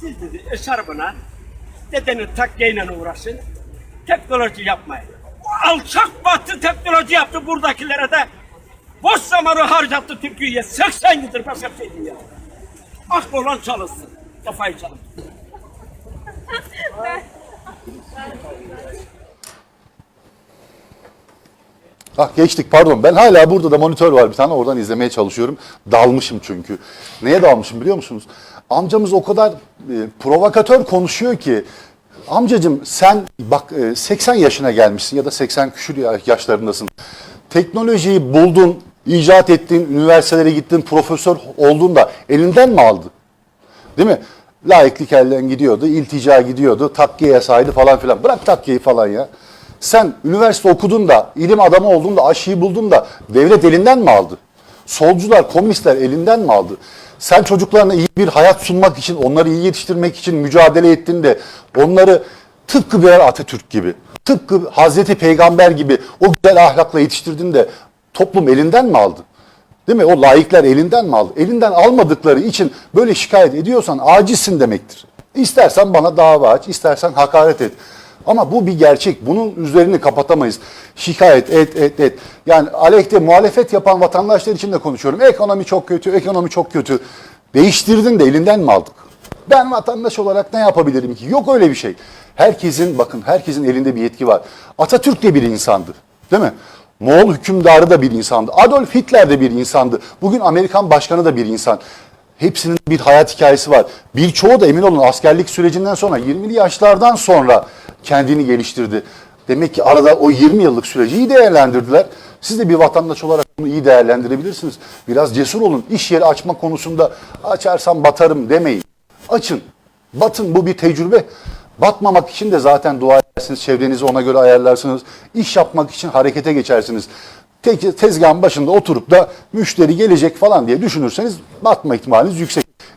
Siz dedi eşarbına dedenin takkeyle uğraşın. Teknoloji yapmayın. Alçak batı teknoloji yaptı buradakilere de boş zamanı harcattı Türkiye'ye. 80 yıldır başka bir şey değil ya. Aklı olan çalışsın. Kafayı çalışsın. Ah geçtik pardon. Ben hala burada da monitör var bir tane oradan izlemeye çalışıyorum. Dalmışım çünkü. Neye dalmışım biliyor musunuz? Amcamız o kadar e, provokatör konuşuyor ki amcacım sen bak e, 80 yaşına gelmişsin ya da 80 küsur ya- yaşlarındasın. Teknolojiyi buldun, icat ettin, üniversitelere gittin, profesör oldun da elinden mi aldı? Değil mi? Laiklik elden gidiyordu, iltica gidiyordu, takkiye yasaydı falan filan. Bırak takkiyeyi falan ya. Sen üniversite okudun da, ilim adamı oldun da, aşıyı buldun da devlet elinden mi aldı? Solcular, komünistler elinden mi aldı? Sen çocuklarına iyi bir hayat sunmak için, onları iyi yetiştirmek için mücadele ettin de onları tıpkı birer Atatürk gibi, tıpkı Hazreti Peygamber gibi o güzel ahlakla yetiştirdin de toplum elinden mi aldı? Değil mi? O laikler elinden mi aldı? Elinden almadıkları için böyle şikayet ediyorsan acizsin demektir. İstersen bana dava aç, istersen hakaret et. Ama bu bir gerçek. Bunun üzerini kapatamayız. Şikayet et, et, et. Yani aleyhte muhalefet yapan vatandaşlar için de konuşuyorum. Ekonomi çok kötü, ekonomi çok kötü. Değiştirdin de elinden mi aldık? Ben vatandaş olarak ne yapabilirim ki? Yok öyle bir şey. Herkesin bakın herkesin elinde bir yetki var. Atatürk de bir insandı. Değil mi? Moğol hükümdarı da bir insandı. Adolf Hitler de bir insandı. Bugün Amerikan başkanı da bir insan. Hepsinin bir hayat hikayesi var. Birçoğu da emin olun askerlik sürecinden sonra 20'li yaşlardan sonra kendini geliştirdi. Demek ki arada o 20 yıllık süreci iyi değerlendirdiler. Siz de bir vatandaş olarak bunu iyi değerlendirebilirsiniz. Biraz cesur olun. İş yeri açma konusunda açarsam batarım demeyin. Açın. Batın bu bir tecrübe. Batmamak için de zaten dua edersiniz. Çevrenizi ona göre ayarlarsınız. İş yapmak için harekete geçersiniz. Te- tezgahın başında oturup da müşteri gelecek falan diye düşünürseniz batma ihtimaliniz yüksek.